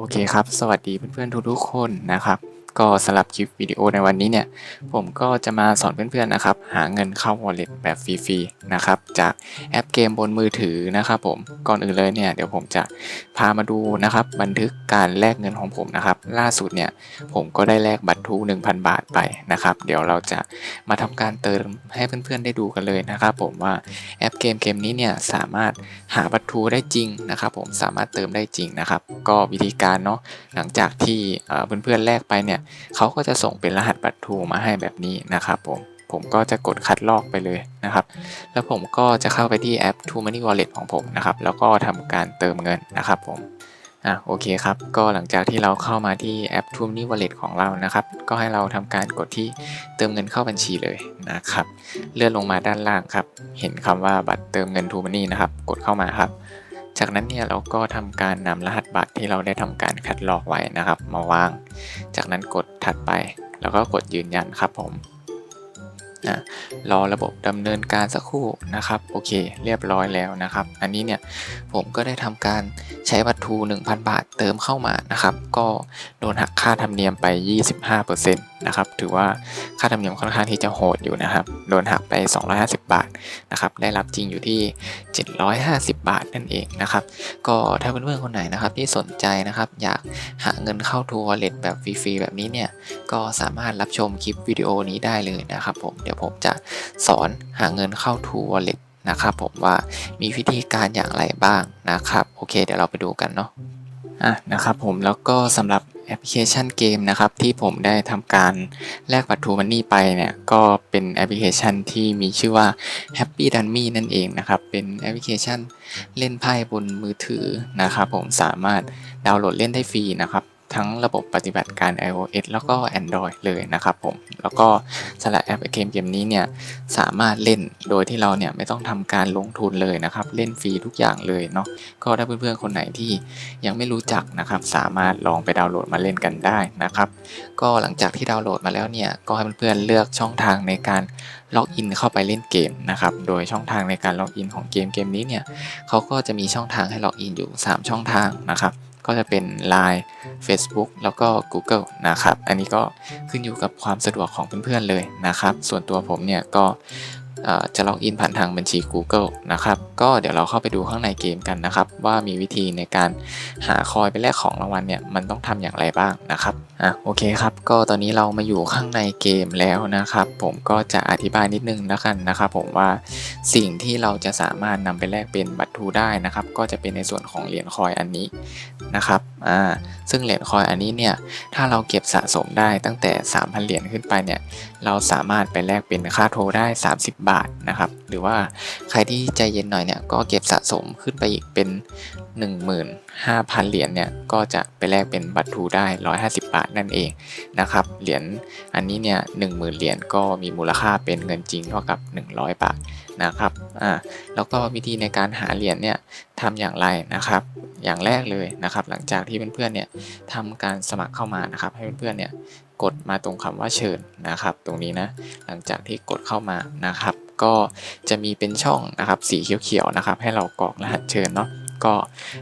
โอเคครับ สวัสดีเพื่อนๆทุกๆคนนะครับ ก็สำหรับคลิปวิดีโอในวันนี้เนี่ย ผมก็จะมาสอนเพื่อนๆนะครับ หาเงินเข้า wallet แบบฟรีๆนะครับ จากแอปเกมบนมือถือนะครับผมก่อนอื่นเลยเนี่ยเดี๋ยวผมจะพามาดูนะครับ บันทึกการแลกเงินของผมนะครับ ล่าสุดเนี่ยผมก็ได้แลกบัตรทู1,000 บาทไปนะครับ เดี๋ยวเราจะมาทำการเติมให้เพื่อนๆได้ดูกันเลยนะครับ ผมว่าแอปเกมเกมนี้เนี่ยสามารถหาบัตรทูได้จริงนะครับผมสามารถเติมได้จริงนะครับ ก็วิธีการเนาะหลังจากที่เอ่อเพื่อนๆแลกไปเนี่ยเขาก็จะส่งเป็นรหัสบัตรทูมาให้แบบนี้นะครับผมผมก็จะกดคัดลอกไปเลยนะครับ แล้วผมก็จะเข้าไปที่แอป True Money Wallet ของผมนะครับ แล้วก็ทำการเติมเงินนะครับผมอะโอเคครับ ก็หลังจากที่เราเข้ามาที่แอป True Money Wallet ของเรานะครับ ก็ให้เราทำการกดที่เติมเงินเข้าบัญชีเลยนะครับ เลื่อนลงมาด้านล่างครับ เห็นคำว่าบัตรเติมเงิน True Money นะครับ กดเข้ามาครับ จากนั้นเนี่ยเราก็ทำการนำรหัสบัตรที่เราได้ทำการคัดลอกไว้นะครับ มาวาง จากนั้นกดถัดไป แล้วก็กดยืนยันครับผม อะรอระบบดำเนินการสักครู่นะครับโอเคเรียบร้อยแล้วนะครับ อันนี้เนี่ยผมก็ได้ทำการใช้บัตรทู1,000 บาทเติมเข้ามานะครับ ก็โดนหักค่าธรรมเนียมไป 25%นะครับถือว่าค่าธรรมเนียมค่อนข้างที่จะโหดอยู่นะครับ โดนหักไป 250 บาทนะครับได้รับจริงอยู่ที่ 750 บาทนั่นเองนะครับ ก็ถ้าเพื่อนๆคนไหนนะครับที่สนใจนะครับ อยากหาเงินเข้าทัวร์เลทแบบฟรีๆแบบนี้เนี่ยก็สามารถรับชมคลิปวิดีโอนี้ได้เลยนะครับผมเดี๋ยวผมจะสอนหาเงินเข้าทัวร์เลทนะครับผมว่ามีวิธีการอย่างไรบ้างนะครับ โอเค เดี๋ยวเราไปดูกันเนาะอะนะครับผมแล้วก็สำหรับแอปพลิเคชันเกมนะครับที่ผมได้ทำการแลกบัตรทูมันนี่ไปเนี่ยก็เป็นแอปพลิเคชันที่มีชื่อว่า Happy Dummy นั่นเองนะครับเป็นแอปพลิเคชันเล่นไพ่บนมือถือนะครับผมสามารถดาวน์โหลดเล่นได้ฟรีนะครับ ทั้งระบบปฏิบัติการ iOS แล้วก็ Android เลยนะครับผม แล้วก็สำหรับแอปเกมเกมนี้เนี่ยสามารถเล่นโดยที่เราเนี่ยไม่ต้องทำการลงทุนเลยนะครับ เล่นฟรีทุกอย่างเลยเนาะ ก็ถ้าเพื่อนๆคนไหนที่ยังไม่รู้จักนะครับ สามารถลองไปดาวน์โหลดมาเล่นกันได้นะครับ ก็หลังจากที่ดาวน์โหลดมาแล้วเนี่ยก็ให้เพื่อนๆเลือกช่องทางในการล็อกอินเข้าไปเล่นเกมนะครับ โดยช่องทางในการล็อกอินของเกมเกมนี้เนี่ยเขาก็จะมีช่องทางให้ล็อกอินอยู่ 3 ช่องทางนะครับ ก็จะเป็น Line Facebook แล้วก็ Google นะครับ อันนี้ก็ขึ้นอยู่กับความสะดวกของเพื่อนๆเลยนะครับ ส่วนตัวผมเนี่ยก็ จะล็อกอินผ่านทางบัญชี Google นะครับ ก็เดี๋ยวเราเข้าไปดูข้างในเกมกันนะครับ ว่ามีวิธีในการหาคอยไปแลกของรางวัลเนี่ยมันต้องทำอย่างไรบ้างนะครับอะโอเคครับ ก็ตอนนี้เรามาอยู่ข้างในเกมแล้วนะครับ ผมก็จะอธิบายนิดนึงแล้วกันนะครับผมว่าสิ่งที่เราจะสามารถนำไปแลกเป็นบัตรทูได้นะครับ ก็จะเป็นในส่วนของเหรียญคอยอันนี้นะครับ อ่าซึ่งเหรียญคอยอันนี้เนี่ยถ้าเราเก็บสะสมได้ตั้งแต่ 3,000 เหรียญขึ้นไปเนี่ยเราสามารถไปแลกเป็นค่าโทรได้ 30 บาทนะครับหรือว่าใครที่ใจเย็นหน่อยเนี่ยก็เก็บสะสมขึ้นไปอีกเป็น15,000 เหรียญเนี่ยก็จะไปแลกเป็นบัตรทูได้ 150 บาทนั่นเองนะครับเหรียญอันนี้เนี่ย10,000 เหรียญก็มีมูลค่าเป็นเงินจริงเท่ากับ 100 บาทนะครับอ่าแล้วก็วิธีในการหาเหรียญเนี่ยทำอย่างไรนะครับอย่างแรกเลยนะครับหลังจากที่เพื่อนๆเนี่ยทำการสมัครเข้ามานะครับให้เพื่อนๆเนี่ยกดมาตรงคำว่าเชิญนะครับ ตรงนี้นะหลังจากที่กดเข้ามานะครับ ก็จะมีเป็นช่องนะครับสีเขียวๆนะครับ ให้เรากรอกรหัสเชิญเนาะ ก็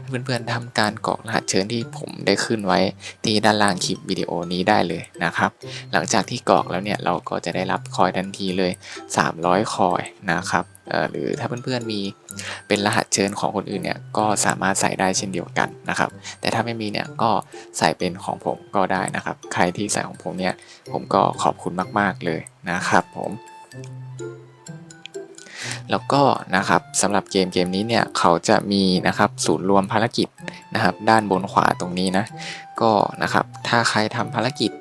เพื่อนๆทำการกรอกรหัสเชิญที่ผมได้ขึ้นไว้ที่ด้านล่างคลิปวิดีโอนี้ได้เลยนะครับ หลังจากที่กรอกแล้วเนี่ยเราก็จะได้รับคอยทันทีเลย 300 คอยนะครับหรือถ้าเพื่อนๆมีเป็นรหัสเชิญของคนอื่นเนี่ยก็สามารถใส่ได้เช่นเดียวกันนะครับ แต่ถ้าไม่มีเนี่ยก็ใส่เป็นของผมก็ได้นะครับ ใครที่ใส่ของผมเนี่ยผมก็ขอบคุณมากๆเลยนะครับผม แล้วก็นะครับสำหรับเกมเกมนี้เนี่ยเขาจะมีนะครับศูนย์รวมภารกิจนะครับ ด้านบนขวาตรงนี้นะก็นะครับถ้าใครทำภารกิจ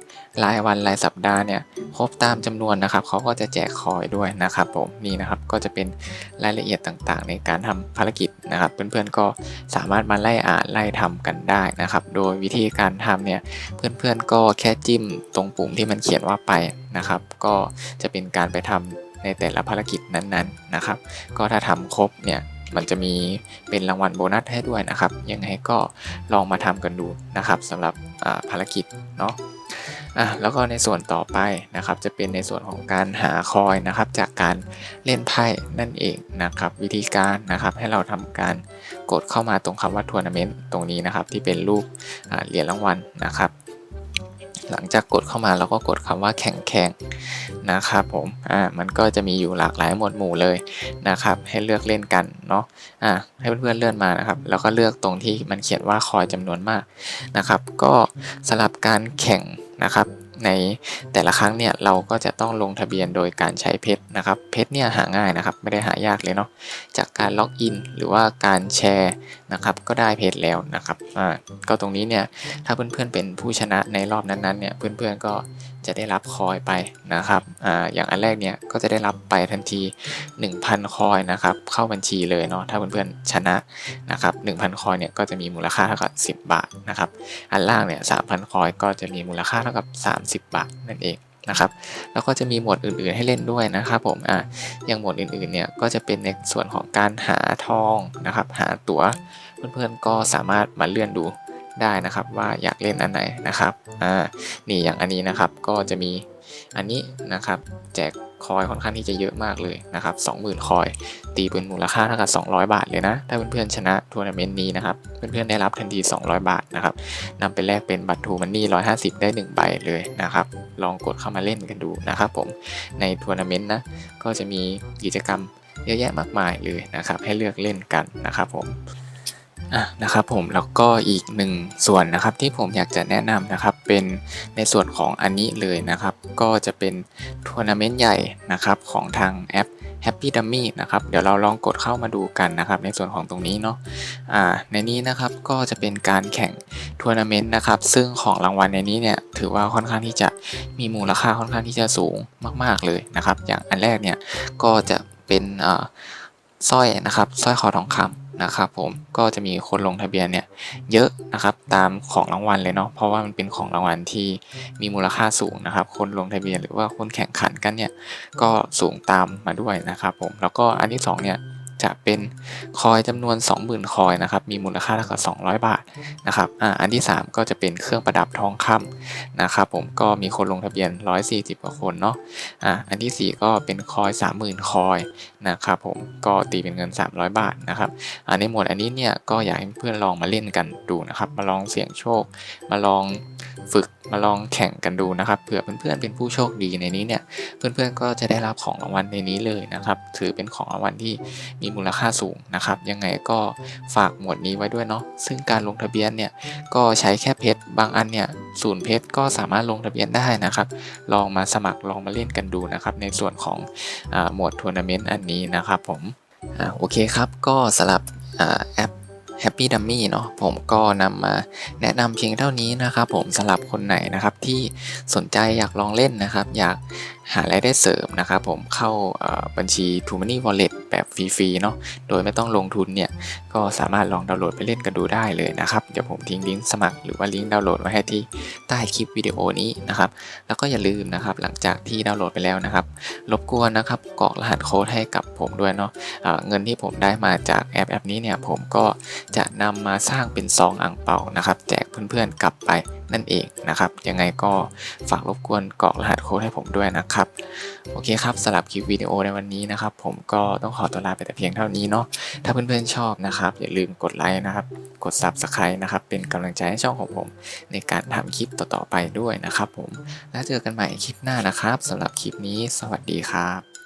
รายวันรายสัปดาห์เนี่ยครบตามจำนวนนะครับเขาก็จะแจกคอยด้วยนะครับผมนี่นะครับก็จะเป็นรายละเอียดต่างๆ ในการทำภารกิจนะครับ เพื่อนๆก็สามารถมาไล่อ่านไล่ทำกันได้นะครับ โดยวิธีการทำเนี่ยเพื่อนๆก็แค่จิ้มตรงปุ่มที่มันเขียนว่าไปนะครับ ก็จะเป็นการไปทำ ในแต่ละภารกิจนั้นๆนะครับ ก็ถ้าทำครบเนี่ยมันจะมีเป็นรางวัลโบนัสให้ด้วยนะครับ ยังไงก็ลองมาทำกันดูนะครับสำหรับภารกิจเนาะอะแล้วก็ในส่วนต่อไปนะครับ จะเป็นในส่วนของการหาคอยนะครับ จากการเล่นไพ่นั่นเองนะครับ วิธีการนะครับให้เราทำการกดเข้ามาตรงคำว่าทัวร์นาเมนต์ตรงนี้นะครับ ที่เป็นรูปเหรียญรางวัลนะครับ หลังจากกดเข้ามาเราก็กดคำว่าแข่งแข่งนะครับผมอ่ามันก็จะมีอยู่หลากหลายหมวดหมู่เลยนะครับ ให้เลือกเล่นกันเนาะอ่าให้เพื่อนๆเลื่อนมานะครับ แล้วก็เลือกตรงที่มันเขียนว่าคอยจำนวนมากนะครับ ก็สำหรับการแข่งนะครับในแต่ละครั้งเนี่ยเราก็จะต้องลงทะเบียนโดยการใช้เพชรนะครับเพชรเนี่ยหาง่ายนะครับ ไม่ได้หายากเลยเนาะจากการล็อกอินหรือว่าการแชร์ นะครับก็ได้เพชรแล้วนะครับอ่าก็ตรงนี้เนี่ยถ้าเพื่อนๆเป็นผู้ชนะในรอบนั้นๆเนี่ยเพื่อนๆก็จะได้รับคอยไปนะครับอ่าอย่างอันแรกเนี่ยก็จะได้รับไปทันที 1,000 คอยนะครับเข้าบัญชีเลยเนาะถ้าเพื่อนๆชนะนะครับ1,000 คอยเนี่ยก็จะมีมูลค่าเท่ากับ 10 บาทนะครับอันล่างเนี่ย3,000 คอยก็จะมีมูลค่าเท่ากับ 30 บาทนั่นเอง นะครับแล้วก็จะมีหมวดอื่นๆให้เล่นด้วยนะครับผมอะอย่างหมวดอื่นๆเนี่ยก็จะเป็นในส่วนของการหาทองนะครับ หาตั๋วเพื่อนๆก็สามารถมาเลื่อนดูได้นะครับ ว่าอยากเล่นอันไหนนะครับอ่านี่อย่างอันนี้นะครับก็จะมีอันนี้นะครับ แจก คอยค่อนข้างที่จะเยอะมากเลยนะครับ20,000 คอย ตีเป็นมูลค่าเท่ากับ200 บาทเลยนะ ถ้าเพื่อนๆชนะทัวร์นาเมนต์นี้นะครับ เพื่อนๆได้รับทันที 200 บาทนะครับนำไปแลกเป็นบัตรทูมันนี่150 ได้ 1 ใบเลยนะครับ ลองกดเข้ามาเล่นกันดูนะครับผม ในทัวร์นาเมนต์นะ ก็จะมีกิจกรรมเยอะแยะมากมายเลยนะครับ ให้เลือกเล่นกันนะครับผม อะนะครับผมแล้วก็อีกหนึ่งส่วนนะครับที่ผมอยากจะแนะนำนะครับเป็นในส่วนของอันนี้เลยนะครับ ก็จะเป็นทัวร์นาเมนต์ใหญ่นะครับของทางแอป Happy Dummy นะครับเดี๋ยวเราลองกดเข้ามาดูกันนะครับในส่วนของตรงนี้เนาะอ่าในนี้นะครับก็จะเป็นการแข่งทัวร์นาเมนต์นะครับซึ่งของรางวัลในนี้เนี่ยถือว่าค่อนข้างที่จะมีมูลค่าค่อนข้างที่จะสูงมาก ๆเลยนะครับ อย่างอันแรกเนี่ยก็จะเป็นอ่าสร้อยนะครับสร้อยคอทองคำ นะครับผมก็จะมีคนลงทะเบียนเนี่ยเยอะนะครับตามของรางวัลเลยเนาะเพราะว่ามันเป็นของรางวัลที่มีมูลค่าสูงนะครับ คนลงทะเบียนหรือว่าคนแข่งขันกันเนี่ยก็สูงตามมาด้วยนะครับผมแล้วก็อันที่สองเนี่ย จะเป็นคอยจำนวน 20,000 คอยนะครับ มีมูลค่าเท่ากับ 200 บาทนะครับอ่าอันที่ 3 ก็จะเป็นเครื่องประดับทองคำนะครับผมก็มีคนลงทะเบียน 140 กว่าคนเนาะอ่าอันทีสี่ 4 ก็เป็นคอย 30,000 คอยนะครับผมก็ตีเป็นเงิน 300 บาทนะครับอ่าในหมวดอันนี้เนี่ยก็อยากให้เพื่อนลองมาเล่นกันดูนะครับ มาลองเสี่ยงโชค มาลอง ฝึกมาลองแข่งกันดูนะครับเผื่อเพื่อนๆเป็นผู้โชคดีในนี้เนี่ยเพื่อนๆก็จะได้รับของรางวัลในนี้เลยนะครับถือเป็นของรางวัลที่มีมูลค่าสูงนะครับ ยังไงก็ฝากหมวดนี้ไว้ด้วยเนาะซึ่งการลงทะเบียนเนี่ยก็ใช้แค่เพชรบางอันเนี่ยศูนย์เพชรก็สามารถลงทะเบียนได้นะครับ ลองมาสมัครลองมาเล่นกันดูนะครับ ในส่วนของอหมวดทัวร์นาเมนต์อันนี้นะครับผมอโอเคครับก็สำหรับแอป Happy Dummy เนาะผมก็นำมาแนะนำเพียงเท่านี้นะครับผมสำหรับคนไหนนะครับที่สนใจอยากลองเล่นนะครับ อยาก หารายได้เสริมนะครับผมเข้าบัญชี t o Money Wallet แบบฟรีๆเนาะโดยไม่ต้องลงทุนเนี่ย ก็สามารถลองดาวน์โหลดไปเล่นกันดูได้เลยนะครับ เดี๋ยวผมทิ้งลิงก์สมัครหรือว่าลิงก์ดาวน์โหลดไว้ให้ที่ใต้คลิปวิดีโอนี้นะครับ แล้วก็อย่าลืมนะครับหลังจากที่ดาวน์โหลดไปแล้วนะครับ รบกวนนะครับกรอกรหัสโค้ดให้กับผมด้วยเนาะเอ่อเงินที่ผมได้มาจากแอปแอปนี้เนี่ยผมก็จะนำมาสร้างเป็นซองอ่างเปานะครับ แจกเพื่อนๆกลับไป นั่นเองนะครับ ยังไงก็ฝากรบกวนกรอกรหัสโค้ดให้ผมด้วยนะครับ โอเคครับสำหรับคลิปวิดีโอในวันนี้นะครับ ผมก็ต้องขอตัวลาไปแต่เพียงเท่านี้เนาะถ้าเพื่อนๆชอบนะครับ อย่าลืมกดไลค์นะครับ กด Subscribe นะครับ เป็นกำลังใจให้ช่องของผม ในการทำคลิปต่อๆไปด้วยนะครับ ผมแล้วเจอกันใหม่คลิปหน้านะครับสำหรับคลิปนี้ สวัสดีครับ